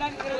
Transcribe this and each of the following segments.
Gracias.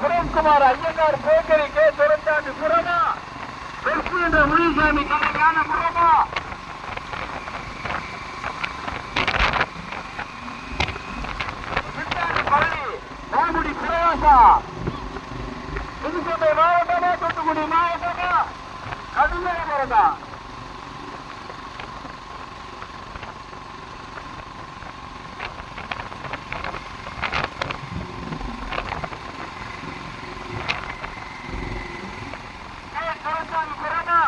R Iyengar bakery K. துரத்தாண்டு புறமா. வெற்றி என்ற முனிசாமி கலைஞான புறமா. சித்தாண்டி பழனி பிரகாசா புதுக்கோட்டை மாவட்டமா தூத்துக்குடி மாவட்டமா கடுமையாக போறதா கே துரத்தாண்டு புறமா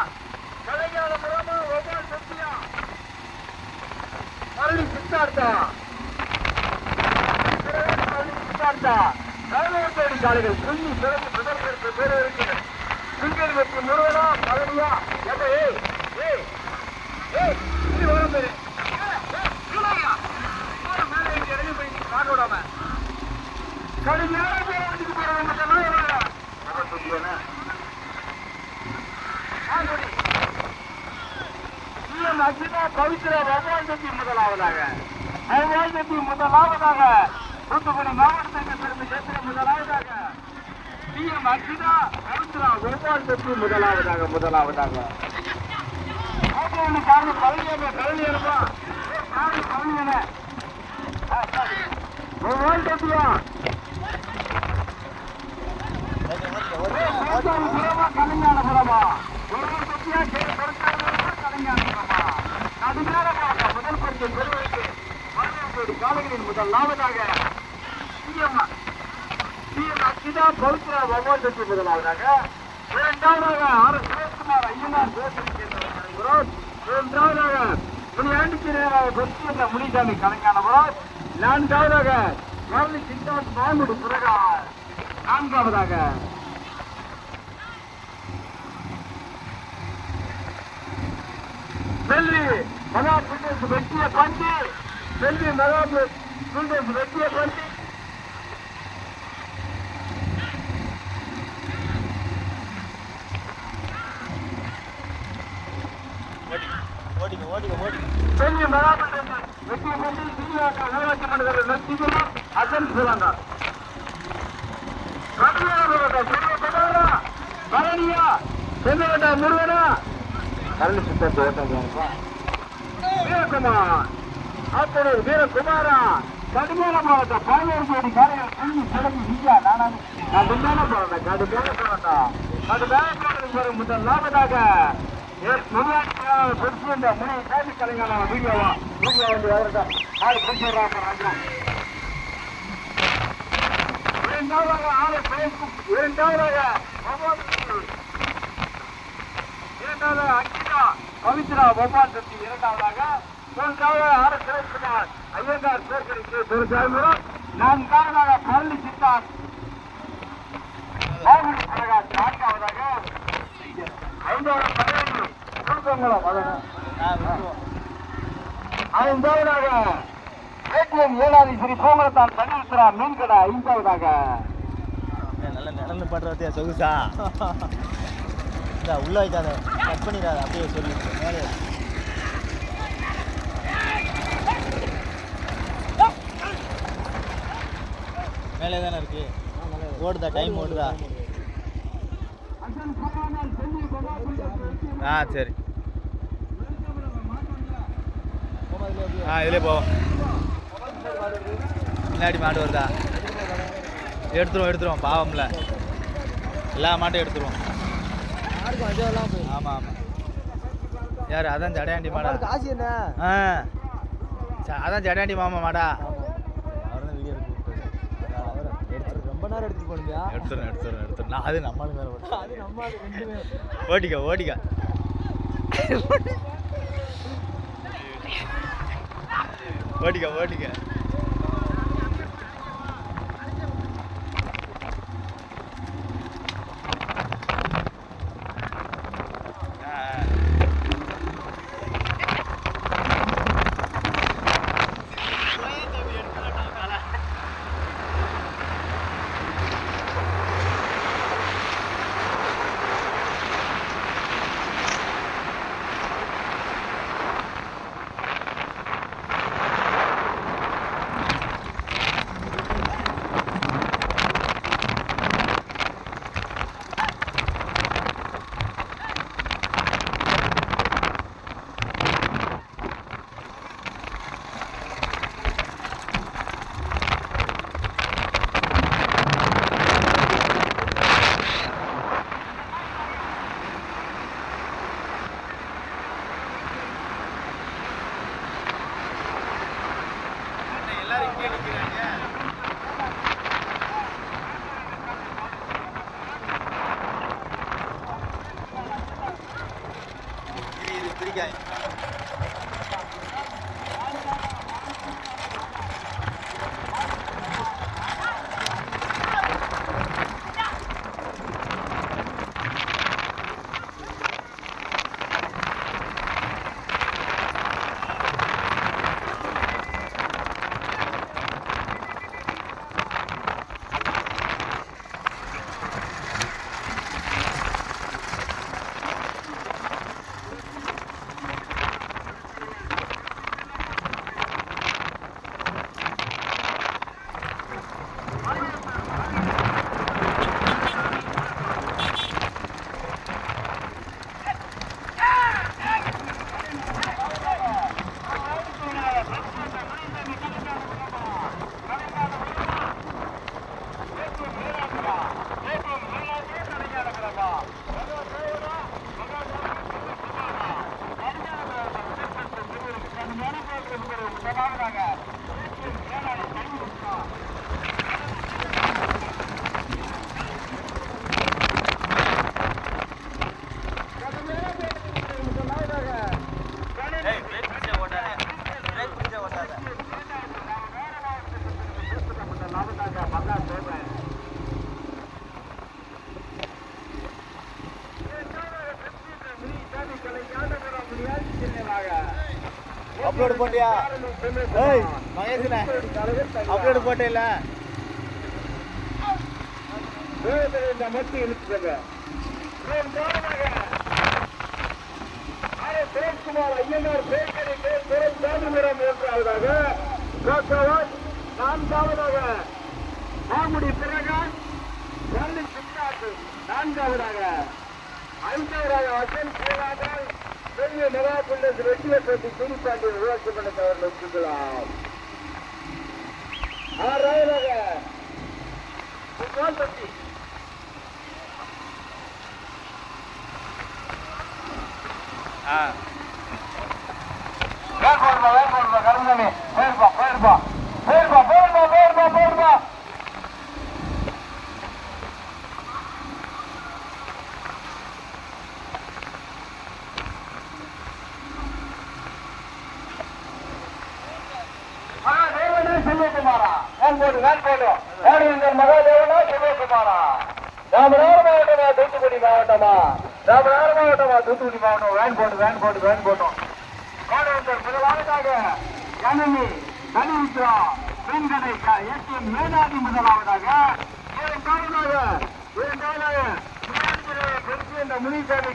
கலைஞான புறமா ஒவ்வொரு சத்தியா பழனி சித்தார்த்தா தலைமையோடு காலைகள் சுங்கி சிறப்பு பிரதமருக்கு பேர் இருக்கிறது சுங்கர் வெற்றி முருகனா பழனியா எப்ப ஏய் ஏய் ஏய் இது வர பேரு கடுமையான பேர் அடிச்சுட்டு போறவங்க சிஎம் அர்ஜுனா பவித்ரா முதலாவதாக. முதலாவதாக. தூத்துக்குடி மாவட்டத்திற்கு பெருமை முதலாவதாக. சிஎம் அர்ஜுனா முதலாவதாக முதலாவதாக. காரணம் பழனியமே பழனியனப்பா காரணம் பழனியன பகவான் சக்தியா கலைஞான புறமா ஒருவர் சக்தியா கேட்டு முதல் பரிசை பெறுவதற்கு காலைகளின் முதல் லாபதாக சிஎம் அச்சிதா பவித்ரா பகவான் சக்தி முதலாவதாக இரண்டாவதாக ஆர் எஸ் ஐயனார் பேசுகிறோம் மூன்றாவதாக முனியாண்டிக்கு நேராக பெற்று முனிசாமி கலைஞானபுரம் நான்காவதாக மரளி மாமுடு நான்காவதாக செல்வி மகா பண்டி செல்வி மகா பண்டி செல்வி மகா புண்டேஷ் வெற்றிய பண்டி ஊராட்சி மன்றத்தில் நெத்திகளும் அசன் சிவங்கா பழனியா செங்கோட்டா முருகனா கரண்டி சுத்தத்தை வீரகுமார் ஆத்தனூர் வீரகுமாரா கடுமையான போராட்டம் பதினோரு கோடி காரைகள் புள்ளி கிளம்பி இந்தியா நானும் கடுமையான போராட்டம் கடுமையான போராட்டம் கடுமையான போராட்டம் வரும் முதல் லாபதாக பெருசு முனை காட்சி கலைஞரான வீடியோவா வீடியோ வந்து அவர்கிட்ட ஆள் கொண்டு வர்றாங்க ராஜா இரண்டாவதாக ஆலை பயக்கும் இரண்டாவதாக இரண்டாவதாக அக்கிதா பவித்ரா பகவான் சக்தி இரண்டாவதாக மூன்றாவதாக ஆர் எஸ் சுரேஷ்குமார் ஐயங்கார் பேர்கடிக்கு திருச்சாமிரம் நான்காவதாக பழனி சித்தார் பாகுடி பிரகாஷ் நான்காவதாக ஐந்தாவது பதினைந்து குடும்பங்களும் ஐந்தாவதாக சத்தியம் ஏழாதி ஸ்ரீ கோமலத்தான் சனீஸ்வரா மீன் கடை ஐந்தாவதாக நல்ல பண்ற பத்தியா சொகுசா? இந்த உள்ள வைக்காத கட் பண்ணிடாத அப்படியே சொல்லி. மேலே. மேலே தானே இருக்கு? ஓடுதா டைம் ஓடுதா? ஆ சரி. ஆ இதிலே போவோம். பின்னாடி மாடு வருதா? எடுத்துருவோம் எடுத்துருவோம் பாவம்ல. எல்லா மாட்டும் எடுத்துருவோம். ஆமாம் ஆமாம் யார் அதான் ஜடையாண்டி மாடா. காசு என்ன ஆ. ச- அதான் ஜடையாண்டி மாமா மாடா. அவர் தான் வீடியோ எடுத்து ரொம்ப நேரம் எடுத்துட்டு போனியா எடுத்துரும் எடுத்துரும் எடுத்துரும் நான் அது நம்மளுக்கு வேறு ஓட்டு ஓட்டிக்க ஓட்டிக்க. ஓட்டிக்க ஓட்டிக்க ஆ, ஆ. எல்லாரும் இங்கே நிற்கிறாங்க இது இது பிரிக்காய் ஏய் பிரேக் பிடிச்சே ஓட்டாத பிரேக் பிடிச்சே ஓட்டாத அப்லோடு போட்டியா? ஏய் மகேஷ்ண்ணே அப்லோடு போட்டே இல்ல இந்த மத்தி இழுத்துங்க பிரேம்குமார் ஐயனார் பேக்கரி துறை சாமிபுரம் மூன்றாவதாக காக்கவான் நான்காவதாக மாமுடி பிரகாஷ் நான்காவதாக ஐந்தாவதாக வசன் சேவாதல் பெரிய நவாபுள்ள ரெட்டியப்பட்டி திருப்பாண்டி ஊராட்சி மன்றத்தவர்கள் ஒப்புக்கலாம் ஆறாவதாக சுகால்பட்டி ஆ வேர்போடுப்பா வேர்போடுப்பா கருங்கனி போயிருப்பா போயிருப்பா போயிருப்பா போயிருப்பா போயிருப்பா போயிருப்பா மகாதேவனா செல்வகுமாரா வேன் போடு வேன் போடு வேணுங்கள் மகாதேவனா செல்வகுமாரா ராமநாத மாவட்டமா தூத்துக்குடி மாவட்டமா ராமநாத மாவட்டமா தூத்துக்குடி மாவட்டம். வேன் போடு வேன் போடு வேன் போட்டோம். மாணவர்கள் முதலாவதாக கணினி மேலாதி முதலாவதாக பெருசி என்ற முனிசாமி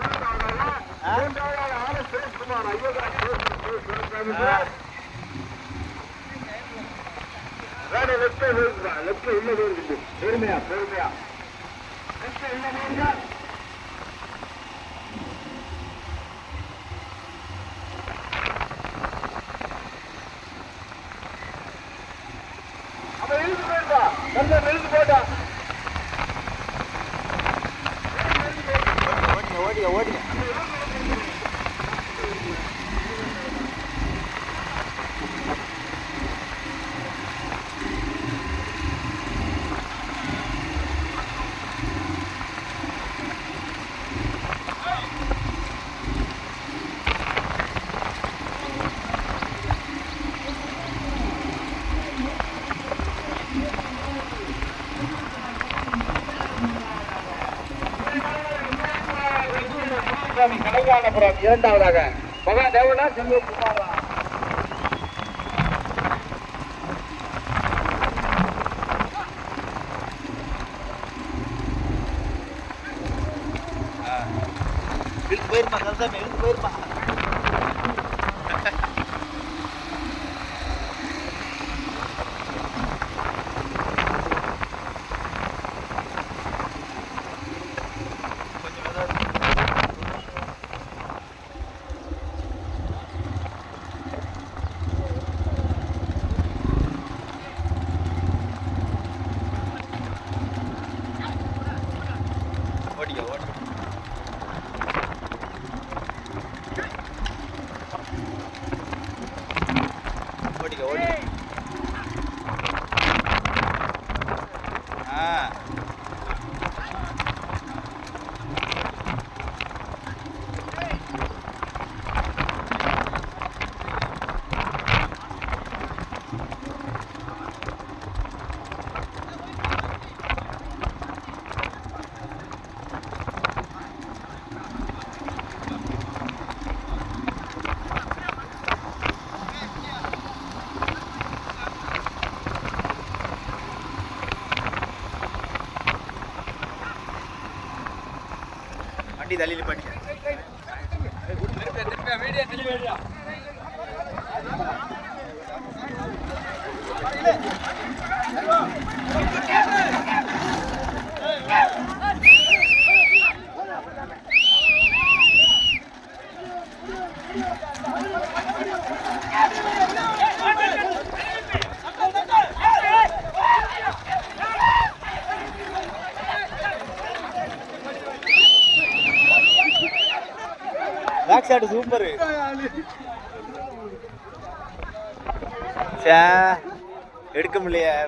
இரண்டாவதாக ஆர் எஸ் சுரேஷ்குமார் ஐயோ வேற லெப்ட் போயிருக்கா லெப்ட் உள்ள போயிருக்கு பெருமையா பெருமையா. லெப்ட் உள்ள கலைஞானபுரம் இரண்டாவதாக மகா தேவனா செல்வகுமாரா போயிருப்பா கருசாமி எழுந்து போயிருப்பா வண்டி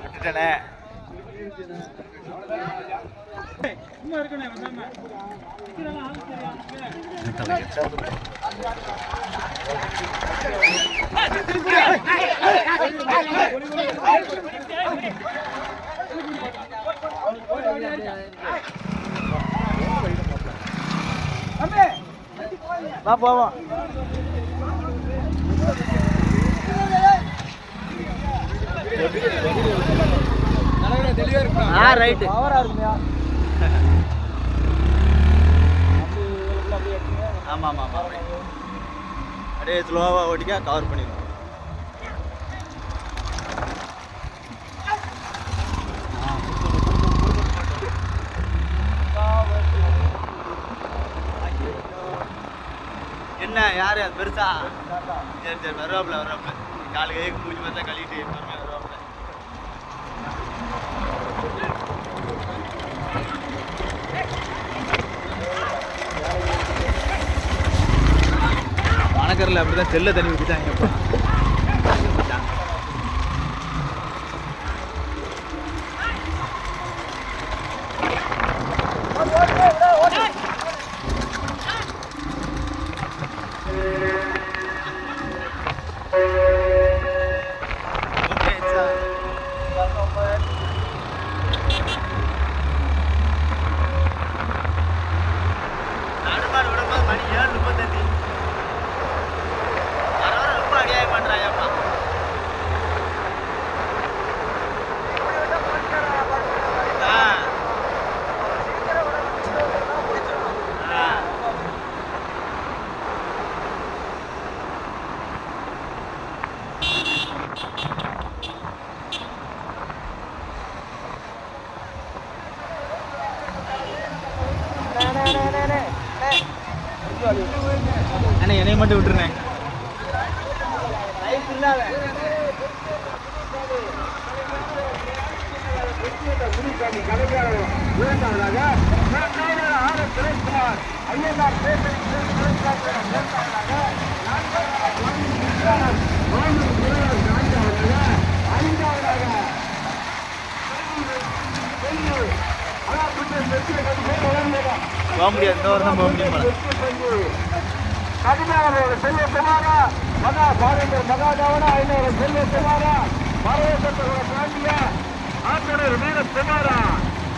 விட்டுட்டேனே. வா போவோம். ஆ ரைட்டு ஆமாம் ஆமாம் ஆமாம் அப்படியே ஸ்லோவாக ஓட்டிக்கா கவர் பண்ணிடுவோம். என்ன யார்? அது பெருசா? சரி சரி வருவாப்புல வருவாப்புல. காலு கை மூஞ்சி பார்த்தா கழுவிட்டு பொறுமையாக அப்படிதான் வணக்கரில் செல்ல தண்ணி ஊற்றிட்டாங்கப்பா ஓகே சார் நாடுமாடு விடும்போது மணி ஏழு முப்பத்தஞ்சு வர வர ரொம்ப அடியா மட்டும் விட்டுருனேன் முனிசாமி கலைஞர் இரண்டாவதாக மூன்றாவதாக ஆர் எஸ் சுரேஷ்குமார் ஐயனார் பேசரி மூன்றாவதாக நான்காவதாக ஐந்தாவதாக போக முடியாது இந்த வருஷம் போக கடுமையானவர்கள் செல்வ குமாரா மகா பாரம்பரிய மகா கவன ஐநூறு செல்வ குமாரா மரவேசத்தோட பாண்டியா ஆற்றலர் வீர குமாரா.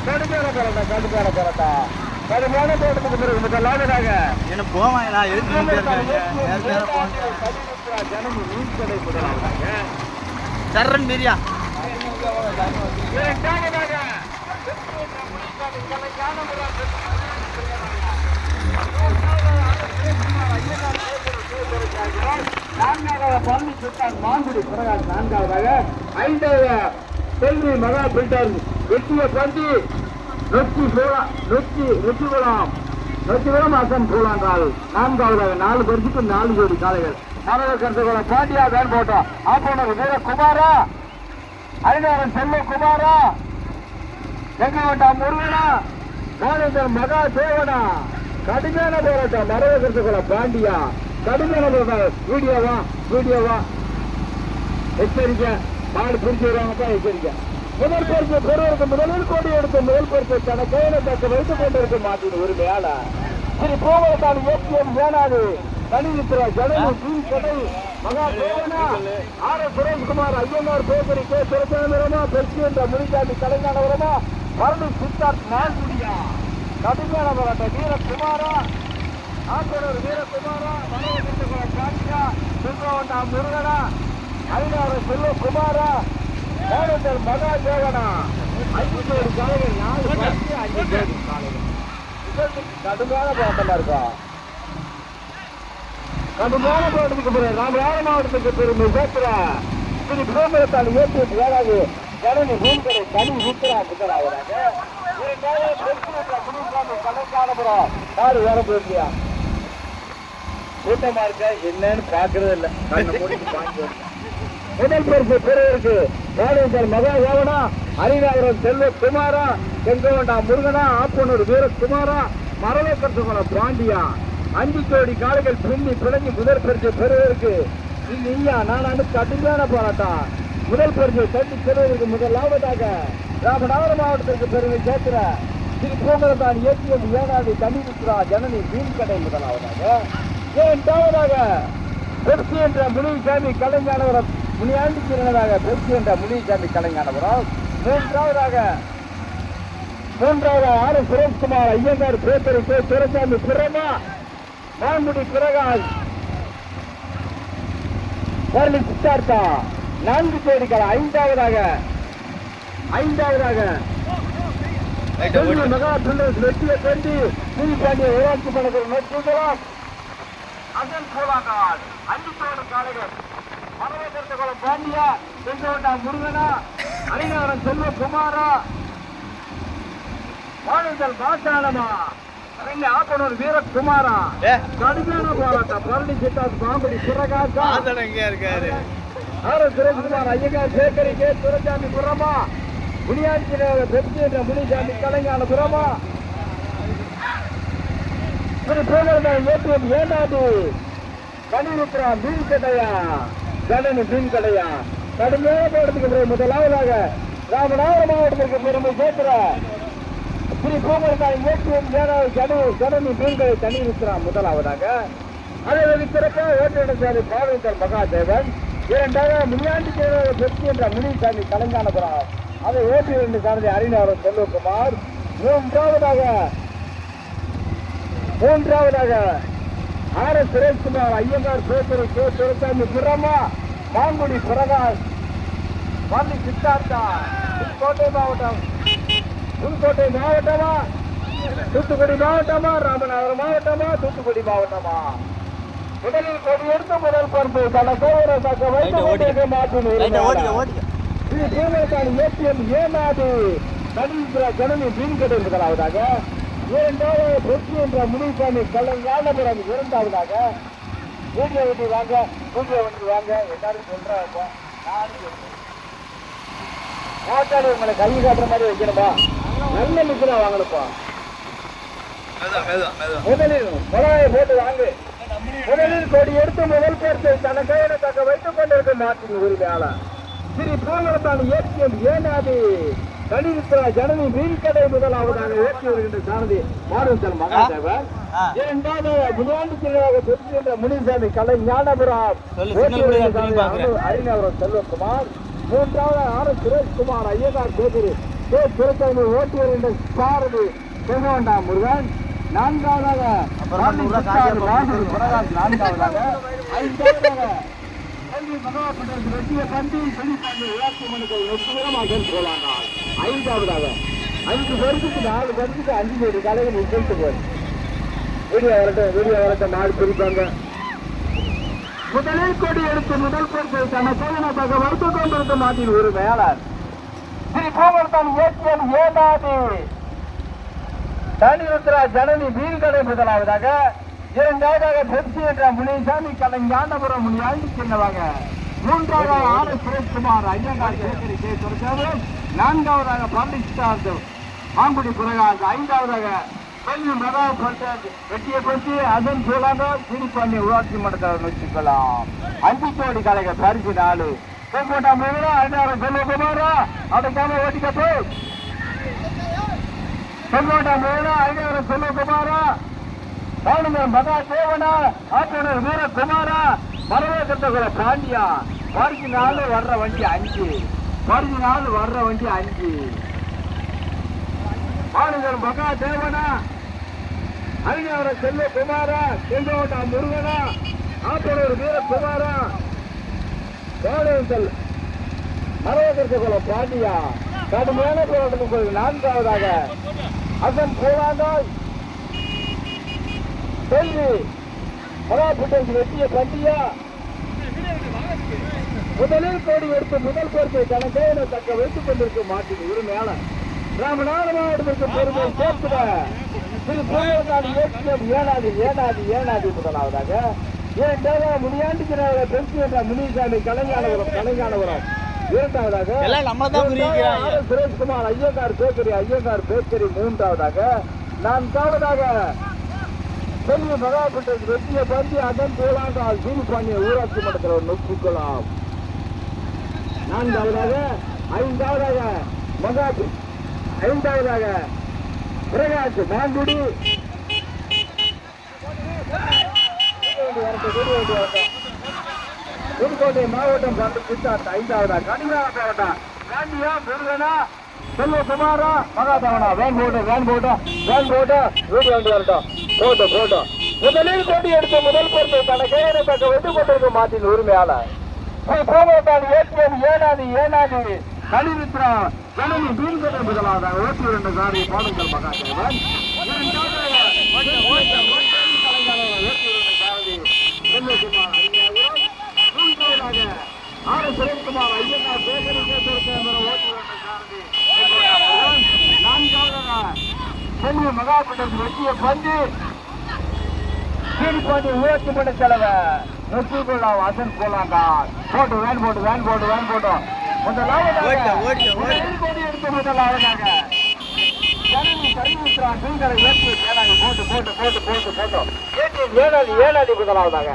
கடுமையான கரண்டா கடுமையான கரண்டா கடுமையான தோட்டத்துக்கு பிறகு முதலாவதாக என்ன போவான் நான் எதுக்கு ஜனமி மீன் கடை முதலாவதாக சரண் பெரியா. இரண்டாவதாக நான்காவது பழனி சுல்தான் மாங்குடி பிரகாஷ் நான்காவதாக ஐந்தாவது செல்வி மகா பில்டர் வெற்றிய பந்தி நொச்சி சோழா நொச்சி நொச்சிபுரம் நொச்சிபுரம் அசம் சூழாங்கால் நான்காவதாக நாலு பேருக்கு நாலு கோடி காளைகள் மாணவர் கருத்துக்களை பாண்டியா வேன் போட்டோம் ஆப்போனர் வீர குமாரா ஐநூறு செல்வ குமாரா எங்க வேண்டாம் முருகனா காலேந்தர் மகா தேவனா கடுமையான போராட்டம். மரபு மரவகரத்துக்குள்ள பாண்டியா. கடுமையான போராட்டம். வீடியோவா? வீடியோவா? எச்சரிக்கை. மாடு பிடிச்சி வருவாங்கப்பா எச்சரிக்கை. முதல் பரிசு பெறுவதற்கு முதலில் கோடி எடுத்து முதல் பரிசு தன கையில தக்க வைத்துக் கொண்டிருக்க மாட்டின் உரிமையால சரி போவதற்கான ஏற்றியம் ஏனாது? தனிவித்திர ஜனனி பி கடை மகா தேவனா ஆர் எஸ் சுரேஷ்குமார் ஐயனார் பேசுறி கே. சுரச்சந்திரமா பெருசு என்ற முனிகாண்டி கலைஞானவரமா மரணி சித்தார்த் நான்குடியா கடுமையான போராட்டம். வீரகுமாரா ஆத்தூர் வீரகுமாரா மனோகத்துக்குள்ள காட்சியா சுந்தரவண்டா முருகனா ஐநாறு செல்வகுமாரா வேடந்தர் மகா தேவனா ஐந்து பேர் காலைகள் நாலு பத்து அஞ்சு பேர் இதற்கு கடுமையான போராட்டமா இருக்கா? கடுமையான போராட்டத்துக்கு பிறகு ராமநாத மாவட்டத்துக்கு பெருமை சேர்க்கிற திரு பிரேமரத்தால் ஏற்றி ஏழாவது ஜனனி பூங்கரை தனி ஊத்துறா புத்தராகிறாங்க வேற கூட்டமா இருக்க என்னன்னு பாக்குறது இல்ல முதல் பரிசு பெறுவதற்கு வேலைந்தர் மகா யோகனா செல்வ குமாரா செங்கோண்டா முருகனா ஆப்பனூர் வீரகுமாரா பாண்டியா அஞ்சு கோடி காளைகள் பின்னி பிளங்கி முதல் பரிசு பெறுவதற்கு நீங்க ஐயா நான் கடுமையான போராட்டம் முதல் பரிசு தண்ணி பெறுவதற்கு முதலாவதாக ராமநாதபுரம் மாவட்டத்திற்கு பெருமை சேர்க்கிற திரு பூங்கரத்தான் ஏற்றியம் ஏனாதி தனிவித்ரா ஜனனி மீன் கடை முதலாவதாக இரண்டாவதாக பெருசி என்ற முனிசாமி கலைஞானவரம் முனியாண்டி சிறந்ததாக பெருசி என்ற முனிசாமி கலைஞானவரம் மூன்றாவதாக மூன்றாவது ஆறு சுரேஷ்குமார் ஐயங்கார் பேப்பரி கே துரசாமி பிரமா மான்முடி பிரகாஷ் முரளி நான்கு கோடிகள் ஐந்தாவதாக ஐந்தாவதாக. ஓட்டு மகா பில்லர்ஸ் வெற்றியை கண்டு புதுப்பாண்டிய ஊராட்சி மன்றத்தில் நோக்கிக்கலாம் அதன் போலாங்கால் அஞ்சு தோடு காலைகள் மனவேந்திரத்த குளம் பாண்டியா செங்கோட்டா முருகனா அரிநாதன் செல்வ குமாரா. வாழுதல் பாசானமா ரெண்டு ஆப்பனூர் வீரகுமாரா. கடுமையான போராட்டம். பழனி சித்தாஸ் பாம்படி சுரகாசா இருக்காரு. R S Sureshkumar Iyengar சேகரி K Durasamy புறமா. முனியாட்சி பெருச்சி என்ற முனிசாமி கலைஞான புறமா. திரு பேரதான் ஏற்றம் ஏனாது கனிருத்ரா மீன் கடையா கடனு மீன் கடையா கடுமையான போராட்டத்துக்கு பிறகு முதலாவதாக ராமநாதபுரம் மாவட்டத்திற்கு பெருமை சேர்க்கிற திரு பூமரதான் ஏற்றம் ஏனாது கடு கணனி மீன் கடை கனிருத்ரா முதலாவதாக. அதை வெளித்திறக்க ஓட்டிடசாமி பாவேந்தர் மகாதேவன். இரண்டாவது முனியாண்டி வெற்றி என்ற என்ற முனிசாமி கலைஞானபுரம் அதை ஓட்டி இரண்டு சாரதி அறிஞர் செல்வகுமார். மூன்றாவதாக மூன்றாவதாக ஆர் எஸ் சுரேஷ்குமார் ஐயங்கார் பேசுகிற கே துரசாமி புறமா மாங்குடி பிரகாஷ் பள்ளி சித்தார்த்தா புதுக்கோட்டை மாவட்டம் புதுக்கோட்டை மாவட்டமா? தூத்துக்குடி மாவட்டமா? ராமநாதபுரம் மாவட்டமா? தூத்துக்குடி மாவட்டமா? முதலில் கொடி எடுத்து முதல் பருப்பு தன கோவர தக்க வைத்து ரைட்டா ஓடிக்க. கொண்டிருக்க மாற்றின் ரைட்டா ஓட்டிக்க உரிமையாளர். ஓட்டிக்க. இது ஏனாது தனிந்திர ஜனனி மீன் கடை முதலாவதாக இரண்டாவது பொற்றி என்ற முனிசாமி கலைஞானபுரம் இரண்டாவதாக வீடியோ வண்டி வாங்க வீடியோ வண்டி வாங்க. எல்லாரும் சொல்றாங்க நானும் ஓட்டாளி உங்களை கை காட்டுற மாதிரி வைக்கணும்பா. நல்ல மிஷினா வாங்கணும்ப்பா முதலில் போட்டு வாங்கு. முதலில் கொடி எடுத்து முதல் பேர்த்து தன கையில தக்க வைத்துக் கொண்டிருக்கும் நாட்டின் உரிமையாளர். ஸ்ரீ பூங்கலத்தான் ஏற்றியம் ஏனாதி கணிதத்திர ஜனனி மீன்கடை முதலாவதாக ஏற்றி வருகின்ற சாரதி மாறுதல் மகாதேவன் ஆ. இரண்டாவது முதுவாண்டு திருவிழாவை பெற்றுகின்ற முனிசாமி கலை ஞானபுரம். ஐநவரம் செல்வகுமார். மூன்றாவது ஆர் சுரேஷ்குமார் ஐயனார் பேதிரி கே. திருத்தணி ஓட்டி வருகின்ற சாரதி செங்கோண்டா முருகன். நான்காவதாக நான்காவதாக ஐந்தாவதாக ஐந்தாவதாக அஞ்சு வருஷத்துக்கு நாலு வருஷத்துக்கு அஞ்சு கோடி கலைகள் நிகழ்த்து போய் வீடியோ வரட்டும் வீடியோ வரட்டும் நாலு பிரிப்பாங்க முதலில் கொடி எடுத்து முதல் பொருட்கள் தன்னை சோதனைக்காக வருத்த கொண்டிருக்க மாட்டின் ஒரு மேலார் ஸ்ரீ கோவர்தான் ஏற்றியன் ஏனாதி தனிருத்ரா ஜனனி வீழ்கடை முதலாவதாக இரண்டாவதாக பெப்சி என்ற முனிசாமி கலைஞானபுரம் முனி ஆண்டி சின்னவாங்க. மூன்றாவதாக R S Sureshkumar Iyengar சேகரி K Duraisamy நான்காவதாக பழனிஸ்டார் மாங்குடி பிரகாஷ் ஐந்தாவதாக கொல்லி மகா பஞ்சாயத்து வெட்டியை பற்றி அதன் சூழாங்க திருப்பண்ணி ஊராட்சி மன்றத்தில் வச்சுக்கலாம் அஞ்சு கோடி கலைகள் பரிசு நாலு. செங்கோட்டா மூணு ஐந்தாயிரம் செல்வகுமாரா அடைக்காம ஓட்டிக்கப்போ செங்கோட்டா மூணு ஐநூறு செல்வகுமாரா. ராணுவ மகா தேவனா ஆற்றனர் வீரகுமாரா. மரவேகத்தகுல பாண்டியா. வருஷ நாள் வர்ற வண்டி அஞ்சு. வருஷ நாள் வர்ற வண்டி அஞ்சு. மாநிலர் மகா தேவனா ஐநூறு செல்வகுமாரா செங்கோட்டா முருகனா. ஆற்றனர் வீரகுமாரா. ராணுவத்தில் மரவேகத்தகுல பாண்டியா. கடுமையான போராட்டத்துக்கு நான்காவதாக அசன் போராண்டாய் செல்வி மகாபுட்டன் வெட்டிய பண்டியா முதலில் கோடி எடுத்து முதல் கோரிக்கை கணக்கேன தக்க வைத்துக் கொண்டிருக்கும் ஒரு மேல ராமநாத மாவட்டத்திற்கு பெருமை சேர்த்துட. திரு பூங்கல்காடு ஏற்றியம் ஏனாதி ஏனாதி ஏனாதி முதலாவதாக. இரண்டாவது முனியாண்டிக்கிறார பெருசு என்ற முனிசாமி கலைஞானபுரம் கலைஞானபுரம் இரண்டாவதாக. Sureshkumar Iyengar bakery Iyengar bakery. மூன்றாவதாக நான்காவதாக செல்வி மகாபுட்டர் வெற்றிய பந்தி அதன் போலாண்டால் சீனிப்பாண்டிய ஊராட்சி மன்றத்தில் நொச்சிக்கலாம் நான்காவதாக ஐந்தாவதாக மகாபு ஐந்தாவதாக பிரகாஷ் மாங்குடி. புதுக்கோட்டை மாவட்டம் கண்டு சித்தார்த்த ஐந்தாவதா? கனிமலா மாவட்டம் காந்தியா முருகனா செல்வ குமாரா மகாதவனா வேன் போட்டு வேன் போட்டு வேன் போட்டு. வீடு வண்டி வரட்டும். Photo photo. முதலில் கொண்டு எடுத்த முதல் பொருத்தை தனக்கு தக்க வெட்டு கொண்டிருக்கும் மாட்டின் உரிமையாளர் கோமத்தான் ஏற்றியம் ஏனாதி ஏனாதி. கலிமித்ரா ஜனனி மீன்கடை முதலாக ஓட்டி இரண்டு காரி பாடுங்கள் மகாதேவன் செல்வகுமார் ஐயாயிரம் மூன்றாவதாக ஆர் சுரேஷ்குமார் ஐயனார் பேகரி கேட்டிருக்கிற ஓட்டி இரண்டு காரி நான்காவதாக மகாபட்டம் வெற்றிய பந்து கீழ்பாண்டி ஊராட்சி மன்ற தலைவர் நொச்சிக்குள்ளா வாசன் போலாண்டா போட்டு வேன் போட்டு வேன் போட்டு வேன் போட்டு. முதலாவதாக ஓடிக்க, ஓடிக்க, ஓடிக்க. முதலில் கோடி எடுத்து முதலாவதாக ஜனனி கரிமித்ரா மீன்களை ஏற்றி ஏனாதி போட்டு போட்டு போட்டு போட்டு போட்டு. ஏடிஎம் ஏனாதி ஏனாதி முதலாவதாக.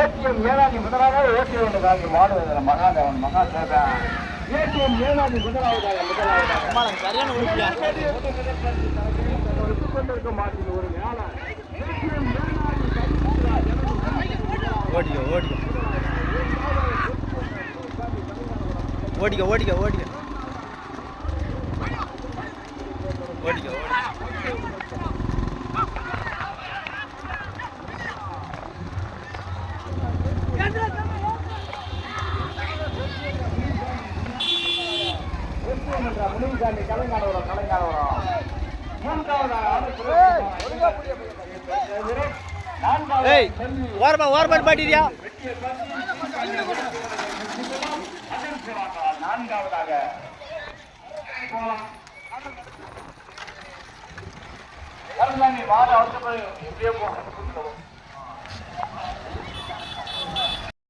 ஏடிஎம் ஏனாதி முதலாவதாக ஓட்டி ஒன்று காங்கி மாடுவதில் மகாதேவன் மகாதேவன் ஏடிஎம் ஏனாதி முதலாவதாக முதலாவதாக. சரியான உறுப்பியா கொண்டிருக்கும் ஒரு மேலாளர் ஓடிக்க ஓடிக்க. ஓடிக்க ஓடிக்க ஓடிக்க. પાડી રહ્યા.